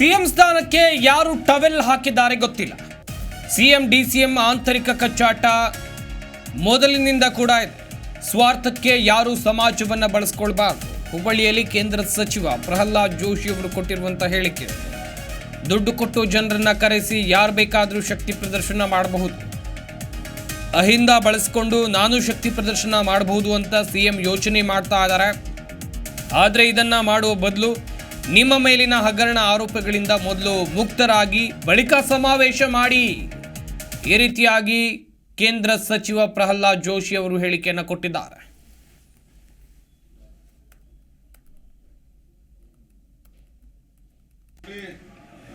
CM ಸ್ಥಾನಕ್ಕೆ ಯಾರು towel ಹಾಕಿದ್ದಾರೆ ಗೊತ್ತಿಲ್ಲ. ಸಿಎಂ, ಡಿಸಿಎಂ ಆಂತರಿಕ ಕಚ್ಚಾಟ ಮೊದಲಿನಿಂದ ಕೂಡ ಸ್ವಾರ್ಥಕ್ಕೆ ಯಾರು ಸಮಾಜವನ್ನ ಬಳಸ್ಕೊಳ್ಬಾರ್ದು. ಹುಬ್ಬಳ್ಳಿಯಲ್ಲಿ ಕೇಂದ್ರ ಸಚಿವ ಪ್ರಹ್ಲಾದ್ ಜೋಶಿ ಅವರು ಕೊಟ್ಟಿರುವಂತಹ ಹೇಳಿಕೆ. ದುಡ್ಡು ಕೊಟ್ಟು ಜನರನ್ನ ಕರೆಸಿ ಯಾರು ಬೇಕಾದರೂ ಶಕ್ತಿ ಪ್ರದರ್ಶನ ಮಾಡಬಹುದು. ಅಹಿಂದ ಬಳಸಿಕೊಂಡು ನಾನು ಶಕ್ತಿ ಪ್ರದರ್ಶನ ಮಾಡಬಹುದು ಅಂತ ಸಿಎಂ ಯೋಚನೆ ಮಾಡ್ತಾ ಇದ್ದಾರೆ. ಆದರೆ ಇದನ್ನ ಮಾಡುವ ಬದಲು ನಿಮ್ಮ ಮೇಲಿನ ಹಗರಣ ಆರೋಪಗಳಿಂದ ಮೊದಲು ಮುಕ್ತರಾಗಿ ಬಳಿಕ ಸಮಾವೇಶ ಮಾಡಿ. ಈ ರೀತಿಯಾಗಿ ಕೇಂದ್ರ ಸಚಿವ ಪ್ರಹ್ಲಾದ್ ಜೋಶಿ ಅವರು ಹೇಳಿಕೆಯನ್ನು ಕೊಟ್ಟಿದ್ದಾರೆ.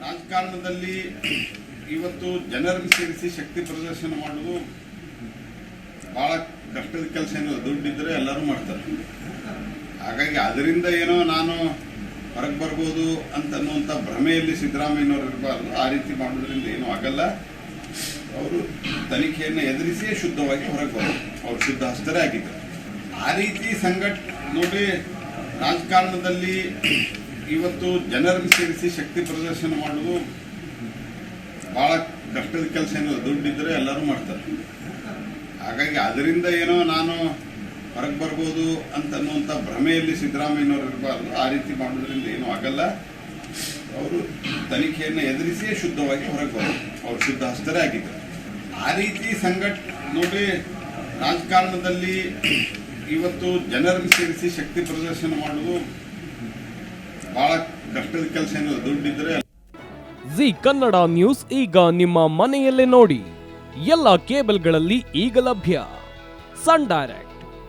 ರಾಜಕಾರಣದಲ್ಲಿ ಇವತ್ತು ಜನರನ್ನು ಸೇರಿಸಿ ಶಕ್ತಿ ಪ್ರದರ್ಶನ ಮಾಡೋದು ಬಹಳ ಕಷ್ಟದ ಕೆಲಸ ಏನಿಲ್ಲ. ದುಡ್ಡಿದ್ರೆ ಎಲ್ಲರೂ ಮಾಡ್ತಾರೆ. ಹಾಗಾಗಿ ಅದರಿಂದ ಏನೋ ನಾನು ಹೊರಗೆ ಬರ್ಬೋದು ಅಂತ ಅನ್ನುವಂಥ ಭ್ರಮೆಯಲ್ಲಿ ಸಿದ್ದರಾಮಯ್ಯನವರು ಇರಬಾರ್ದು. ಆ ರೀತಿ ಮಾಡೋದ್ರಿಂದ ಏನೂ ಆಗಲ್ಲ. ಅವರು ತನಿಖೆಯನ್ನು ಎದುರಿಸಿಯೇ ಶುದ್ಧವಾಗಿ ಹೊರಗೆ ಬರೋದು ಅವರು ಶುದ್ಧ ಹಸ್ತರೇ ಆಗಿದ್ದಾರೆ. ಆ ರೀತಿ ಸಂಘಟ ನೋಡಿ ರಾಜಕಾರಣದಲ್ಲಿ ಇವತ್ತು ಜನರನ್ನು ಸೇರಿಸಿ ಶಕ್ತಿ ಪ್ರದರ್ಶನ ಮಾಡೋದು ಭಾಳ ಕಷ್ಟದ ಕೆಲಸ ಏನಿಲ್ಲ. ದುಡ್ಡಿದ್ದರೆ ಎಲ್ಲರೂ ಮಾಡ್ತಾರೆ. ಹಾಗಾಗಿ ಅದರಿಂದ ಏನೋ ನಾನು ಹೊರಗೆ ಬರ್ಬೋದು ಅಂತ ಅನ್ನುವಂಥ ಭ್ರಮೆಯಲ್ಲಿ ಸಿದ್ದರಾಮಯ್ಯನವರು ಇರಬಾರ್ದು. ಆ ರೀತಿ ಮಾಡೋದ್ರಿಂದ ಏನೂ ಆಗಲ್ಲ. ಅವರು ತನಿಖೆಯನ್ನು ಎದುರಿಸಿಯೇ ಶುದ್ಧವಾಗಿ ಹೊರಗೆ ಬರೋದು ಅವರು ಶುದ್ಧ ಹಸ್ತರೇ ಆಗಿದ್ದರು. ಆ ರೀತಿ ಸಂಘಟ ನೋಡಿ ರಾಜಕಾರಣದಲ್ಲಿ ಇವತ್ತು ಜನರನ್ನು ಸೇರಿಸಿ ಶಕ್ತಿ ಪ್ರದರ್ಶನ ಮಾಡೋದು ಬಹಳ ಕಷ್ಟದ ಕೆಲಸ ಏನಿಲ್ಲ, ದುಡ್ಡಿದ್ರೆ ಜಿ ಕನ್ನಡ ನ್ಯೂಸ್ ಈಗ ನಿಮ್ಮ ಮನೆಯಲ್ಲೇ ನೋಡಿ. ಎಲ್ಲ ಕೇಬಲ್ಗಳಲ್ಲಿ ಈಗ ಲಭ್ಯ. Sun Direct.